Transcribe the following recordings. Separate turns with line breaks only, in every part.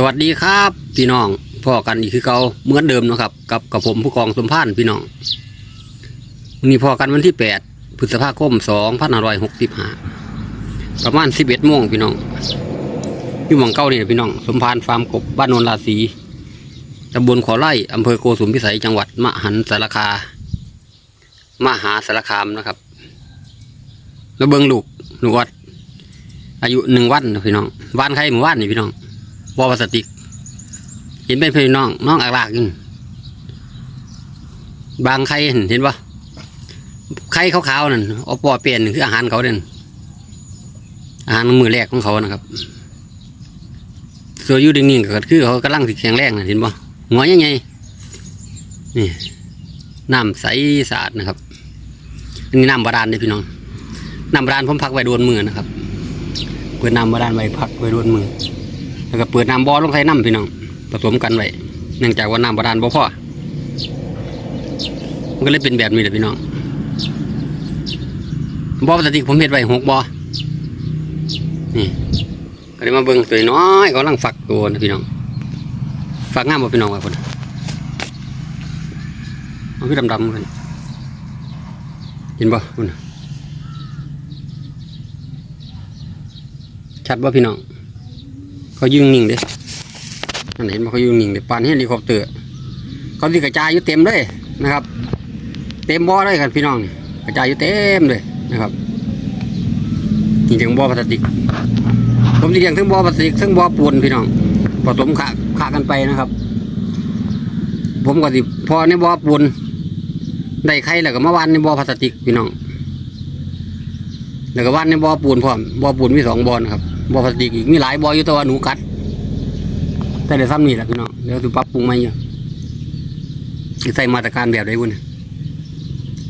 สวัสดีครับพี่น้องพ่อกันอีกคือเก่าเหมือนเดิมนะครับ กับกับผมผู้กองสมพานพี่น้องวันนี้พ่อกันวันที่แปดพฤษภาคมสองพันหร้อยหกสิบห้าประมาณสิบเอ็ดโมงพี่น้องอยู่หมองเก้านี่แหละพี่น้องสมพานฟาร์มกบบ้านโนนราศีตำบลขอไร่อำเภอโกสุมพิสัยจังหวัดมหันสารคามหาสารคามนะครับ แล้วเบิงลูกลูกวัด อายุหนึ่งวันนะพี่น้องบ้านใครหมู่บ้านนี่พี่น้อง บอพลาสติก เห็นเป็นพี่น้องน้องอักลากอยู่บางไข่เห็นเห็นปะไข่ขาวๆนั่นเอาปอเปลี่ยนคืออาหารเขาเด่นอาหารมือแรกของเขานะครับส่วอยู่นิ่งๆก็คือเขากำลังสิแข็งแรงนะเห็นปะหัวยังไงนี่น้ำใสสะอาดนะครับอันนี้น้ำบาดาลเลยพี่น้องน้ำบาดาลผมพักไว้โดนมือนะครับเปิดน้ำบาดาลไว้พักไว้โดนมือ แล้วก็เปิดน้ำบ่อลงใส่น้ำพี่น้องผสมกันไว้เนื่องจากว่าน้ำบาดาลบ่พอมันก็เลยเป็นแบบนี้แหละพี่น้องบ่อพลาสติผมเฮ็ดไว้หกบ่อนี่ก็เลยมาเบิ่งตัวน้อยกำลังฝักตัวนะพี่น้องฝักง่ามบ่พี่น้องว่าคนมันคือดำๆกันเห็นบ่คุณชัดบ่พี่น้อง เขายืงนิ่งเด้นั่นเห็นว่าเขายืงนิ่งเด้ปานเฮลิคอปเตอร์เขาที่กระจายอยู่เต็มเลยนะครับ เต็มบ่อเลยครับพี่น้อง กระจายอยู่เต็มเลยนะครับนี่ถึงบ่อพลาสติก ผมจะเลี้ยงทั้งบ่อพลาสติกทั้งบ่อปูนพี่น้องผสมขาขากันไปนะครับ ผมก็สิพอในบ่อปูนได้ไข่แล้วก็มาวันในบ่อพลาสติกพี่น้องแล้วก็วันในบ่อปูนพร้อมบ่อปูนมีสองบ่อนะครับ บ่อพลาสติกอีกมีหลายบ่ออยู่แตัวาหนูกัด แต่เดี๋ยวซ้ำนี่แหละพี่น้องเดี๋ยวจะปรับปรุงใหม่อยู่ใส่มาตรการแบบใดบุญ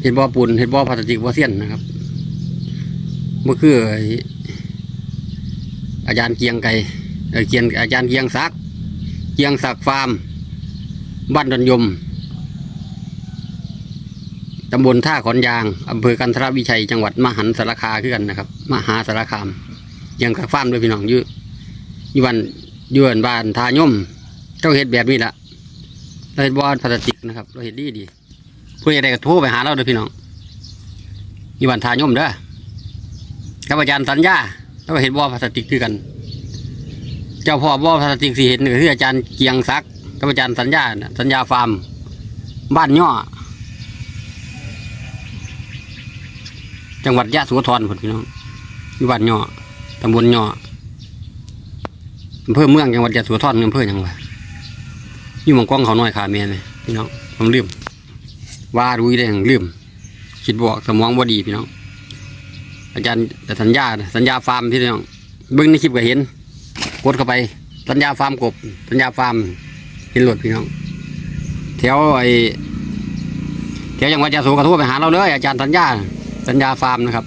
เห็ดบ่อปูนเห็ดบ่อพลาสติกบอเสี้ยนนะครับเมื่อคืออาจารย์เกียงไก่เออเกียงอาจารย์เกียงศักเกียงศักฟาร์ม บ้านดอนยมตำบลท่าขอนยางอำเภอกันทรวิชัย จังหวัดมหันสารคาคือกันนะครับ มหาสารคาม ยังกับฟามด้วยพี่น้องอยู่อยู่บ้านอยู่บ้านบ้านทายมเจ้าเห็ดแบบนี้ละเราเห็ดบอลพลาสติกนะครับ เราเห็ดดีดีเพื่อจะได้กระทู้ไปหาเราเด้อพี่น้องอยู่บ้านทายมเด้อกับอาจารย์สัญญาเราก็เห็ดบอลพลาสติกคือกัน เจ้าพ่อบอลพลาสติกสี่เห็ดนี่ก็คืออาจารย์เกียงศักดิ์กับอาจารย์สัญญาสัญญาฟาร์มบ้านย่อจังหวัดยะโสธรพี่น้องอยู่บ้านย่อ ตำบลย่ออำเภอเมืองจังหวัดยะโสธรอำเภอหยังวะอยู่หมองกล้องเขาน้อยขาแม่เลยพี่น้องผมลืมว่าดูได้ยังลืมคิดบอกสมองบ่ดีพี่น้องอาจารย์สัญญาสัญญาฟาร์มพี่น้องเบิ้งในคลิปก็เห็นกดเข้าไป สัญญาฟาร์มกบ สัญญาฟาร์มเห็นรถพี่น้องแถวไอแถวจังหวัดยะโสก็โทรไปหาเราเลยอาจารย์สัญญาสัญญาฟาร์มนะครับ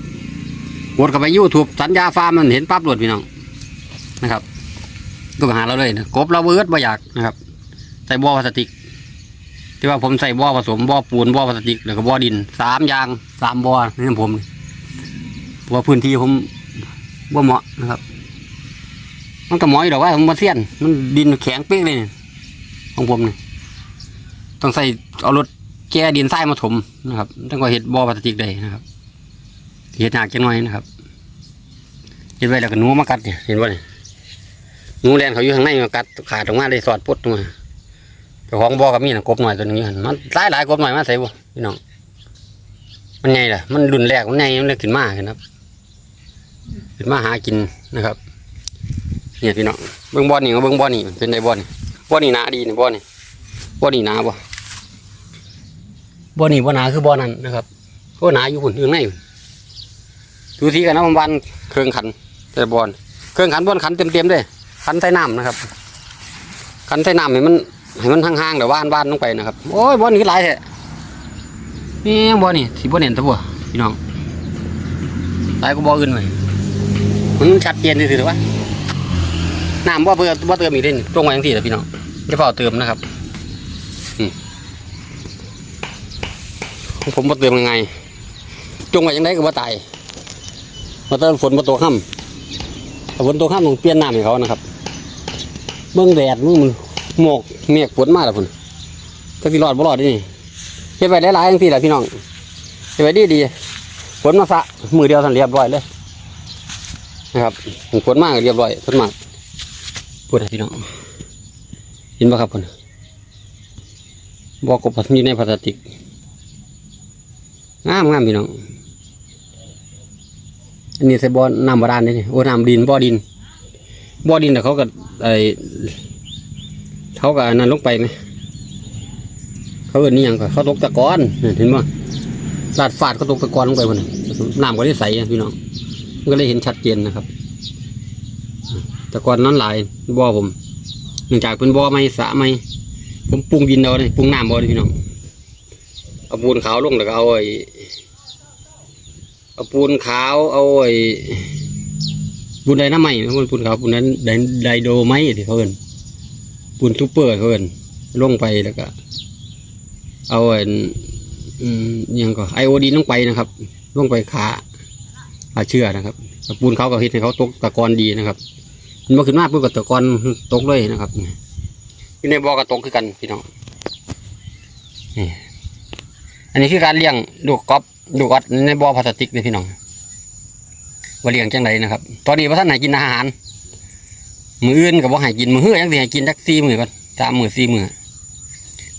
กดเข้าไปยูทูบสัญญาฟาร์มมันเห็นปั๊บหลดพี่น้องนะครับก็ไปหาเราเลยนะกบเราเบิดบ่อยากนะครับ ใส่บ่อพลาสติก ที่ว่าผมใส่บ่อผสมบ่อปูนบ่อพลาสติกแล้วก็บ่อดินสามอย่างสามบ่อนี่ผมเพราะว่าพื้นที่ผมบ่เหมาะนะครับ มันก็หมอยู่ดอกว่าผมมาเสียน มันดินแข็งเป๊กเลยของผมนี่ต้องใส่เอารถแก้ดินทรายมาถมนะครับต้องก็เห็ดบ่อพลาสติกได้นะครับ เห็ดหนักจังหน่อยนะครับเห็ดไว้แล้วก็หนูมากัดเนี่ยเห็นว่าเนี่ยหนูแลนเขาอยู่ข้างในมากัดขาดออกมาเลยสอดปุ๊ดมาเจ้าของบ่อกับมีนะกบหน่อยตัวหนึงอยู่หันมันหลายหลายกบหน่อยมาใส่บ่พี่น้องมันใหญ่ล่ะ มันรุนแรกมันใหญ่มันเลยขึ้นมาครับขึ้นมาหากินนะครับเนี่ยพี่น้องเบิ้องบ่อนี่ก็เบิ้องบ่อนี่เป็นไงบ่อนี่บ่อนี่หนาดีนี่บ่อนี่บ่อนี่หนาบ่บ่อนี่บ่หนาคือบ่อนั้นนะครับบ่หนาอยู่หุ่นอยู่ข้างในพุ่น ดูทีกันนะประมาณเครื่องขันแต่บอลเครื่องขันบอลขันเต็มๆเลยขันใส่น้ำนะครับ ขันใส่น้ำให้มันให้มันห่างๆเดี๋ยวว่านว่านลงไปนะครับโอ้ยบอลนี่หลายแท้นี่บอลนี่สีบอลเห็นตัวบ่พี่น้องหลายก็บอลอื่นเลยมันชัดเจนที่สุดเลยวะน้ำบ่เพื่อบ่เติมอีกเด่นตรงไว้ยังสี่เลยพี่น้องจะเฝ้าเติมนะครับอืมของผมบ่เติมยังไงจงไว้ยังไงก็บ่ตาย มาเติมฝนมาตัวค่ำถ้าฝนตัวค่ำต้องเปลี่ยนน้ำให้เขานะครับ เบิ่งแดดมึงมันหมอกเมฆฝนมาแล้วพุ่นจักสิรอดบ่รอดดินี่เฮ็ดไว้หลายๆจังซี่ล่ะพี่น้องเฮ็ดไว้ดีๆฝนมาสะมือเดียวทันเรียบร้อยเลยนะครับฝนมากเรียบร้อยฝนมาพูดให้พี่น้องเห็นบ่ครับพุ่นบ่กบอยู่ในพลาสติกงามงามพี่น้อง อันนี้ใส่บ่อน้ำบาดาลนี่โอ้น้ำดินบ่อดินบ่อดินแต่เขาก็ไอเขาก็อันนั้นลงไปไหมเขาเอินนี่ยังก็เขาตกตะกอนเห็นบ่ลาดฟาดเขาตกตะกอนลงไปพุ่นน่ะน้ำก็ได้ใสพี่น้องมันก็เลยเห็นชัดเจนนะครับ ตะกอนนั้นหลายบ่อผมเนื่องจากเป็นบ่อไม้สะไม้ผมปรุงดินเอาเลยปรุงน้ำบ่เลยพี่น้องเอาปูนขาวลงแล้วก็เอาไอ้ เอาปูนขาวเอาไอ้ปูนไดน้ำไหมไม่ใช่ปูนขาวปูนนั้นไดไดโดไม้ที่เขาเอินปูนซูเปอร์เขาเอินลงไปแล้วก็ เอาไอ้อยังก็ไอโอดีลงไปนะครับลงไปขาขาเชื่อนะครับปูนเขาก็เฮ็ดให้เขาตกตะกอนดีนะครับมันมาขึ้นมาปุ๊บก็ตะกอนตกเลยนะครับอยู่ในบ่อก็ตกคือกันพี่น้องนี่อันนี้คือการเลี้ยงลูกกอล์ฟ ดูวัดในบ่อพลาสติกเลยพี่น้องว่าเลี้ยงจังไรนะครับ ตอนนี้พระท่านไหนกินอาหาร มืออื่นกับว่าให้กินมือเฮือยังสิให้กินจักสี่มือก่อนสามมือสี่มือ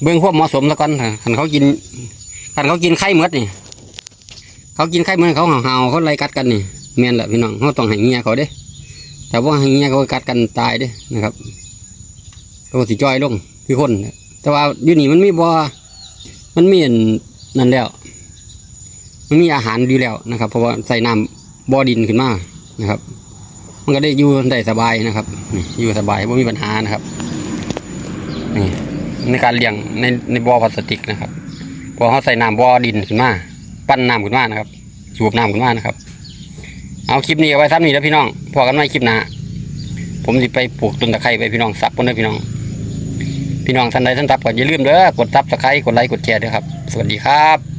เบื้องความเหมาะสมแล้วก่อนคันเขากินคันเขากินไข่หมดนี่ เขากินไข่หมดเขาเห่าๆเขาไล่กัดกันนี่แม่นแหละพี่น้องเขาต้องให้เงียเขาเด้ แต่ว่าให้เงียเขากัดกันตายเด้นะครับเขาสิจ้อยลงคือคน แต่ว่าอยู่นี่มันมีบ่อมันมีอันนั่นแล้ว มันมีอาหารดีแล้วนะครับ เพราะว่าใส่น้ำบ่อดินขึ้นมานะครับ มันก็ได้อยู่ได้สบายนะครับอยู่สบายไม่มีปัญหานะครับนี่ในการเลี้ยงในในบ่อพลาสติกนะครับพอเขาใส่น้ำบ่อดินขึ้นมาปั้นน้ำขึ้นมานะครับ สูบน้ำขึ้นมานะครับ เอาคลิปนี้เอาไว้ซ้ำนี้แล้วพี่น้องพอกันไว้คลิปหน้าผมจะไปปลูกต้นตะไคร้ไปพี่น้องสับคนเด้พี่น้อง พี่น้องท่านใดท่านทับก็อย่าลืมเด้อกดซับสไครต์กดไลค์กดแชร์ด้วยครับ สวัสดีครับ